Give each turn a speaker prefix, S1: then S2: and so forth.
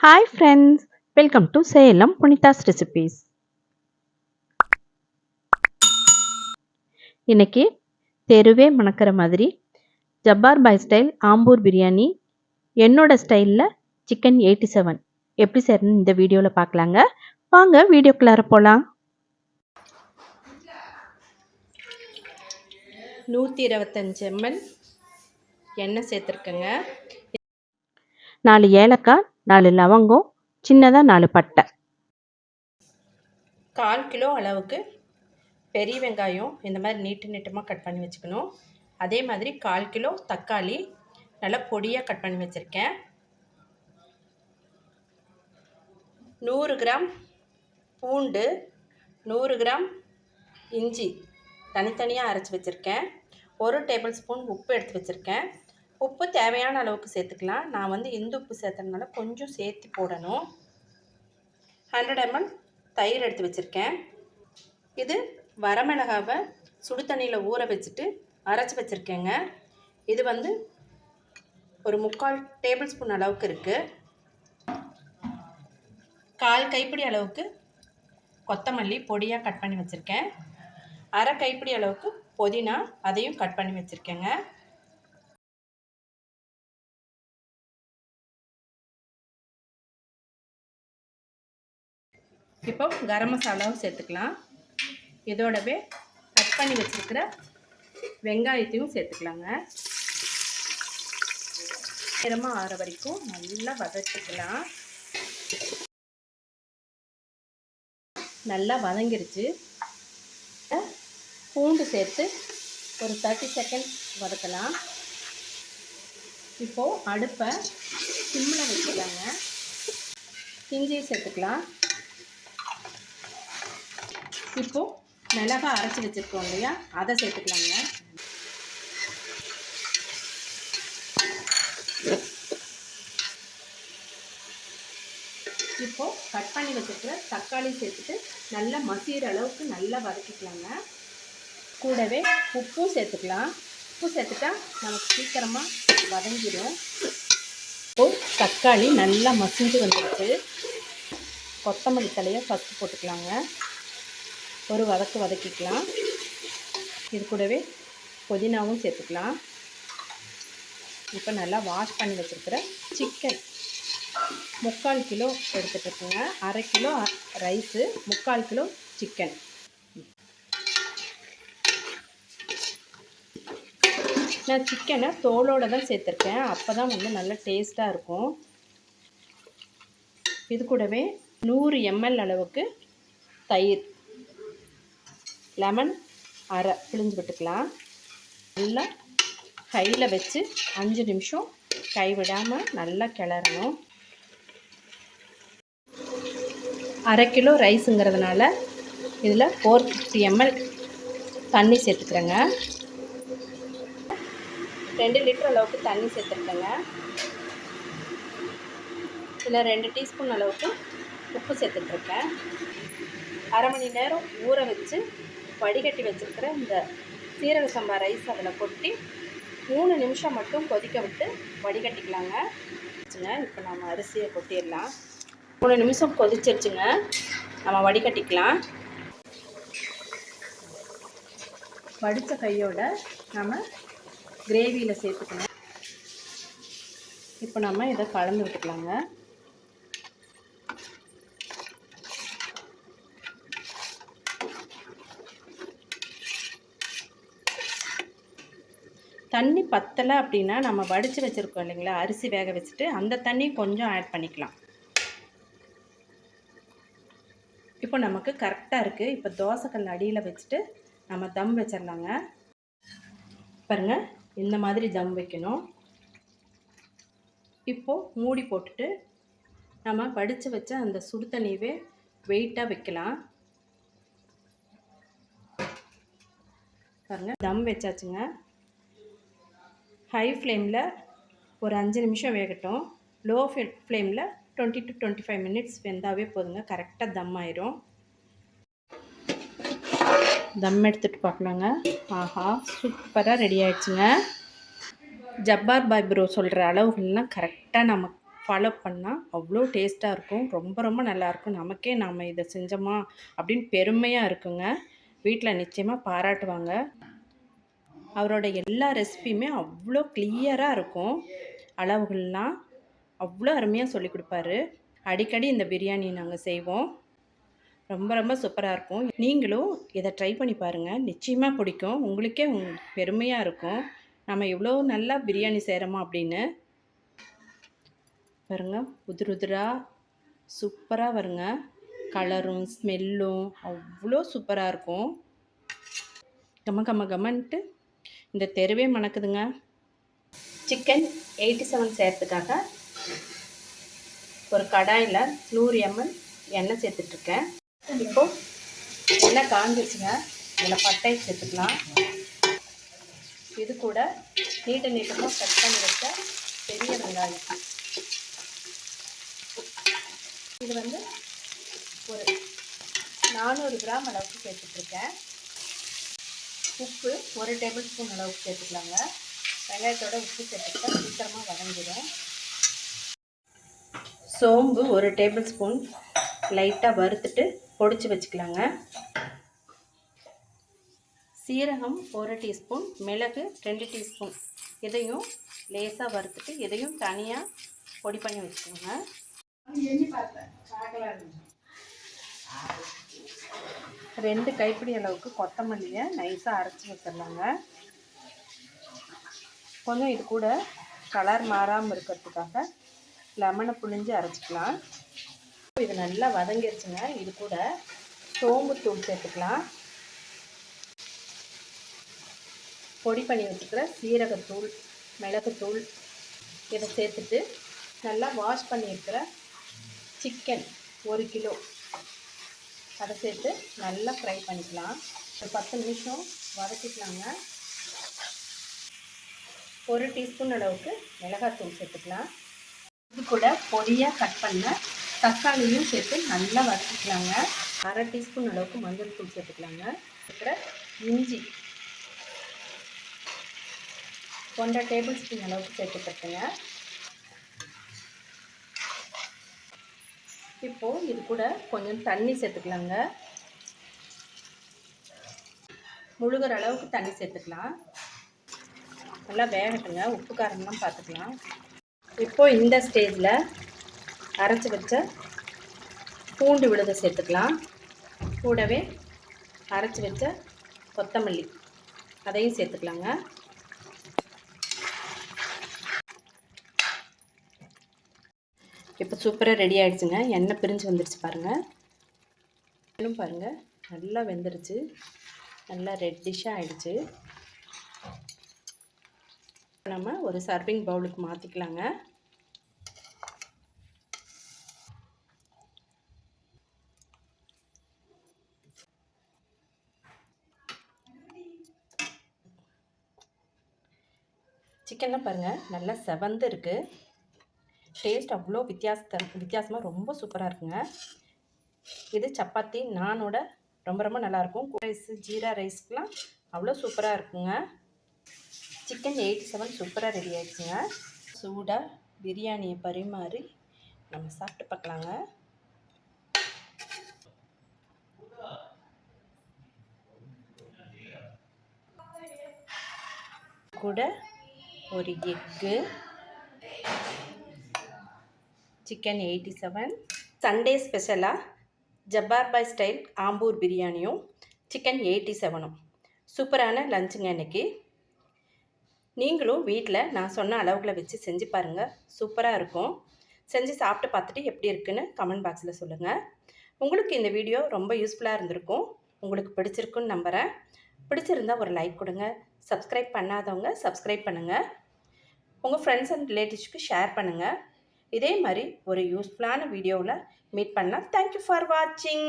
S1: Hi friends welcome to Salem Punitha's recipes இன்னைக்கு தெருவே மணக்கிற மாதிரி ஜப்பார் பாய் ஸ்டைல் ஆம்பூர் பிரியாணி. என்னோட ஸ்டைலில் சிக்கன் எயிட்டி செவன் எப்படி செய்யறதுன்னு இந்த வீடியோவில் பார்க்கலாங்க. வாங்க வீடியோக்குள்ளார போகலாம் நூற்றி இருபத்தஞ்சி எம்எல் எண்ணெய் சேர்த்துருக்கேங்க. நாலு ஏலக்காய் நாலு லவங்கம் சின்னதாக நாலு பட்டை. கால் கிலோ அளவுக்கு பெரிய வெங்காயம் இந்த மாதிரி நீட்டு நீட்டமாக கட் பண்ணி வச்சுக்கணும். அதே மாதிரி கால் கிலோ தக்காளி நல்லா பொடியாக கட் பண்ணி வச்சுருக்கேன். நூறு கிராம் பூண்டு நூறு கிராம் இஞ்சி தனித்தனியாக அரைச்சி வச்சுருக்கேன். ஒரு டேபிள் ஸ்பூன் உப்பு எடுத்து வச்சுருக்கேன். உப்பு தேவையான அளவுக்கு சேர்த்துக்கலாம். நான் வந்து இந்து உப்பு சேர்த்ததுனால கொஞ்சம் சேர்த்து போடணும். ஹண்ட்ரட் எம்எல் தயிர் எடுத்து வச்சுருக்கேன். இது வரமிளகாவை சுடு தண்ணியில் ஊற வச்சுட்டு அரைச்சி வச்சுருக்கேங்க. இது வந்து ஒரு முக்கால் டேபிள் ஸ்பூன் அளவுக்கு இருக்குது கால் கைப்பிடி அளவுக்கு கொத்தமல்லி பொடியாக கட் பண்ணி வச்சுருக்கேன். அரை கைப்பிடி அளவுக்கு புதினா அதையும் கட் பண்ணி வச்சுருக்கேங்க. இப்போ கரம் மசாலாவும் சேர்த்துக்கலாம். இதோடவே கட் பண்ணி வச்சுருக்கிற வெங்காயத்தையும் சேர்த்துக்கலாங்க. நேரமாக ஆற வரைக்கும் நல்லா வதச்சிக்கலாம் நல்லா வதங்கிருச்சு. பூண்டு சேர்த்து ஒரு தேர்ட்டி செகண்ட் வதக்கலாம். இப்போது அடுப்பை சிம்மில் வச்சுக்கலாங்க. இஞ்சியை சேர்த்துக்கலாம். இப்போது மிளகா அரைச்சி வச்சுருக்கோம் இல்லையா? அதை சேர்த்துக்கலாங்க. இப்போது கட் பண்ணி வச்சுருக்கிற தக்காளி சேர்த்துட்டு நல்லா மசிகிற அளவுக்கு நல்லா வதக்கிக்கலாங்க. கூடவே உப்பும் சேர்த்துக்கலாம். உப்பு சேர்த்துட்டா நமக்கு சீக்கிரமாக வதங்கிடும். இப்போது தக்காளி நல்லா மசிஞ்சு வந்துடுச்சு கொத்தமல்லி தலையை ஃபஸ்ட்டு போட்டுக்கலாங்க. ஒரு வதக்கு வதக்கிக்கலாம். இது கூடவே புதினாவும் சேர்த்துக்கலாம். இப்போ நல்லா வாஷ் பண்ணி வச்சுருக்கிற சிக்கன் முக்கால் கிலோ எடுத்துகிட்ருக்குங்க அரை கிலோ ரைஸு முக்கால் கிலோ சிக்கன் நான் சிக்கனை தோலோடு தான் சேர்த்துருக்கேன். அப்போ தான் வந்து நல்லா டேஸ்ட்டாக இருக்கும். இது கூடவே நூறு எம்எல் அளவுக்கு தயிர். லெமன் அரை. பிழிஞ்சு விட்டுக்கலாம். நல்லா கையில் வச்சு அஞ்சு நிமிஷம் கைவிடாமல் நல்லா கிளறணும். அரை கிலோ ரைஸுங்கிறதுனால இதில் ஃபோர் ஃபிஃப்டி எம்எல் தண்ணி சேர்த்துக்கிறேங்க. ரெண்டு லிட்டர் அளவுக்கு தண்ணி சேர்த்துருக்கேங்க. இதில் ரெண்டு டீஸ்பூன் அளவுக்கு உப்பு சேர்த்துட்ருக்கேன். அரை மணி நேரம் ஊற வச்சு வடிகட்டி வச்சுருக்கிற இந்த சீரக சம்பா ரைஸ் அதில் கொட்டி மூணு நிமிஷம் மட்டும் கொதிக்க விட்டு வடிகட்டிக்கலாங்க. இப்போ நம்ம அரிசியை கொட்டிடலாம். மூணு நிமிஷம் கொதிச்சிருச்சுங்க. நம்ம வடிகட்டிக்கலாம். வடித்த கையோட நம்ம கிரேவியில் சேர்த்துக்கணும். இப்போ நம்ம இதை கலந்து விட்டுக்கலாங்க தண்ணி பத்தலை அப்படின்னா நம்ம வடித்து வச்சுருக்கோம் இல்லைங்களா? அரிசி வேக வச்சுட்டு அந்த தண்ணி கொஞ்சம் ஆட் பண்ணிக்கலாம். இப்போ நமக்கு கரெக்டாக இருக்குது இப்போ தோசைக்கல் அடியில் வச்சுட்டு நம்ம தம் வச்சிடலாங்க. பாருங்கள் இந்த மாதிரி தம் வைக்கணும். இப்போது மூடி போட்டுட்டு நம்ம வடித்து வச்ச அந்த சுடு தண்ணியவே வெயிட்டாக வைக்கலாம். பாருங்கள் தம் வச்சாச்சுங்க. ஹை ஃப்ளேமில் ஒரு அஞ்சு நிமிஷம் வேகட்டும். லோ ஃப்ளேமில் twenty to twenty five minutes வெந்தாவே போதுங்க. கரெக்டாக தம் ஆயிரும். தம் எடுத்துகிட்டு பார்க்கலாங்க. ஆஹா சூப்பராக ரெடி ஆயிடுச்சுங்க. ஜப்பார் பாய் ப்ரோ சொல்கிற அளவுகள்லாம் கரெக்டாக நம்ம ஃபாலோ பண்ணால் அவ்வளோ டேஸ்ட்டாக இருக்கும். ரொம்ப ரொம்ப நல்லாயிருக்கும் நமக்கே நாம் இதை செஞ்சோமா அப்படின்னு பெருமையாக இருக்குங்க. வீட்டில் நிச்சயமாக பாராட்டுவாங்க. அவரோட எல்லா ரெசிபியுமே அவ்வளோ கிளியராக இருக்கும். அளவுகள்லாம் அவ்வளோ அருமையாக சொல்லி கொடுப்பாரு. அடிக்கடி இந்த பிரியாணி நாங்கள் செய்வோம். ரொம்ப ரொம்ப சூப்பராக இருக்கும். நீங்களும் இதை ட்ரை பண்ணி பாருங்கள் நிச்சயமாக பிடிக்கும். உங்களுக்கே பெருமையாக இருக்கும். நம்ம இவ்வளோ நல்லா பிரியாணி செய்கிறோமா அப்படின்னு. பாருங்கள் உதிர் உதிராக சூப்பராக வருங்க. கலரும் ஸ்மெல்லும் அவ்வளோ சூப்பராக இருக்கும். கம கம கமன்ட்டு இந்த தெருவே மணக்குதுங்க. சிக்கன் எயிட்டி செவன் செய்கிறதுக்காக ஒரு கடாயில் நூறு எம்எல் எண்ணெய் சேர்த்துட்ருக்கேன். இப்போது எண்ணெய் காஞ்சிருச்சுங்க. இதில் பட்டை சேர்த்துக்கலாம். இது கூட நீட்ட நீட்டமாக கட் பண்ணி வச்ச பெரிய வெங்காயம். இது வந்து ஒரு நானூறு கிராம் அளவுக்கு சேர்த்துட்ருக்கேன். உப்பு ஒரு டேபிள் ஸ்பூன் அளவுக்கு சேர்த்துக்கலாங்க. வெங்காயத்தோட உப்பு சேர்த்துக்கிட்டா சீக்கிரமாக வதங்கிடும் சோம்பு ஒரு டேபிள் ஸ்பூன் லைட்டாக வறுத்துட்டு பொடிச்சு வச்சுக்கலாங்க. சீரகம் ஒரு டீஸ்பூன் மிளகு ரெண்டு டீஸ்பூன். இதையும் லேசாக வறுத்துட்டு இதையும் தனியாக பொடி பண்ணி வச்சுக்கோங்க. ரெண்டு கைப்பிடி அளவுக்கு கொத்தமல்லியை நைஸாக அரைச்சி வச்சிடலாங்க. கொஞ்சம் இது கூட கலர் மாறாமல் இருக்கிறதுக்காக லெமனை புழிஞ்சு அரைச்சிக்கலாம். இது நல்லா வதங்கிருச்சுங்க. இது கூட சோம்பு தூள் சேர்த்துக்கலாம். பொடி பண்ணி வச்சுக்கிற சீரகத்தூள் மிளகுத்தூள் இதை சேர்த்துட்டு நல்லா வாஷ் பண்ணியிருக்கிற சிக்கன் ஒரு கிலோ அதை சேர்த்து நல்லா ஃப்ரை பண்ணிக்கலாம். ஒரு பத்து நிமிஷம் வதக்கிக்கலாங்க. ஒரு டீஸ்பூன் அளவுக்கு மிளகாத்தூள் சேர்த்துக்கலாம். இது கூட பொடியாக கட் பண்ண தக்காளியும் சேர்த்து நல்லா வதக்கிக்கலாங்க. அரை டீஸ்பூன் அளவுக்கு மஞ்சள் தூள் சேர்த்துக்கலாங்க. இருக்கிற இஞ்சி ஒன்றரை டேபிள் ஸ்பூன் அளவுக்கு சேர்த்துக்கட்டுங்க இப்போது இது கூட கொஞ்சம் தண்ணி சேர்த்துக்கலாங்க. முழுகிற அளவுக்கு தண்ணி சேர்த்துக்கலாம். நல்லா வேகட்டுங்க. உப்பு காரம்லாம் பார்த்துக்கலாம். இப்போது இந்த ஸ்டேஜில் அரைச்சி வச்ச பூண்டு விழுதை சேர்த்துக்கலாம். கூடவே அரைச்சி வச்ச கொத்தமல்லி. அதையும் சேர்த்துக்கலாங்க. இப்போ சூப்பராக ரெடி ஆகிடுச்சுங்க எண்ணெய் பிரிஞ்சு வந்துடுச்சு பாருங்கள் இன்னும் பாருங்கள் நல்லா வெந்துருச்சு. நல்லா ரெட்டிஷாக ஆகிடுச்சு நம்ம ஒரு சர்விங் பவுலுக்கு மாற்றிக்கலாங்க சிக்கன்லாம் பாருங்கள் நல்லா செவந்து இருக்குது டேஸ்ட் அவ்வளோ வித்தியாசத்தை வித்தியாசமாக ரொம்ப சூப்பராக இருக்குங்க. இது சப்பாத்தி நானோட ரொம்ப ரொம்ப நல்லாயிருக்கும் ரைஸு ஜீரா ரைஸ்க்கெலாம் அவ்வளோ சூப்பராக இருக்குங்க. சிக்கன் எயிட்டி செவன் சூப்பராக ரெடி ஆயிடுச்சுங்க. சூடாக பிரியாணியை பரிமாறி நம்ம சாப்பிட்டு பார்க்கலாங்க. கூட ஒரு எக்கு சிக்கன் எயிட்டி செவன் சண்டே ஸ்பெஷலாக ஜப்பார் பாய் ஸ்டைல் ஆம்பூர் பிரியாணியும் சிக்கன் எயிட்டி செவனும் சூப்பரான லஞ்சுங்க இன்றைக்கி நீங்களும் வீட்டில் நான் சொன்ன அளவுகளை வச்சு செஞ்சு பாருங்கள் சூப்பராக இருக்கும். செஞ்சு சாப்பிட்டு பார்த்துட்டு எப்படி இருக்குன்னு கமெண்ட் பாக்ஸில் சொல்லுங்கள் உங்களுக்கு இந்த வீடியோ ரொம்ப யூஸ்ஃபுல்லாக இருந்திருக்கும். உங்களுக்கு பிடிச்சிருக்குன்னு நம்புகிறேன் பிடிச்சிருந்தால் ஒரு லைக் கொடுங்க. சப்ஸ்கிரைப் பண்ணாதவங்க சப்ஸ்கிரைப் பண்ணுங்கள் உங்கள் ஃப்ரெண்ட்ஸ் அண்ட் ரிலேட்டிவ்ஸ்க்கு ஷேர் பண்ணுங்கள் இதே மாதிரி ஒரு யூஸ்ஃபுல்லான வீடியோவில் மீட் பண்ணலாம். தேங்க்யூ ஃபார் வாட்சிங்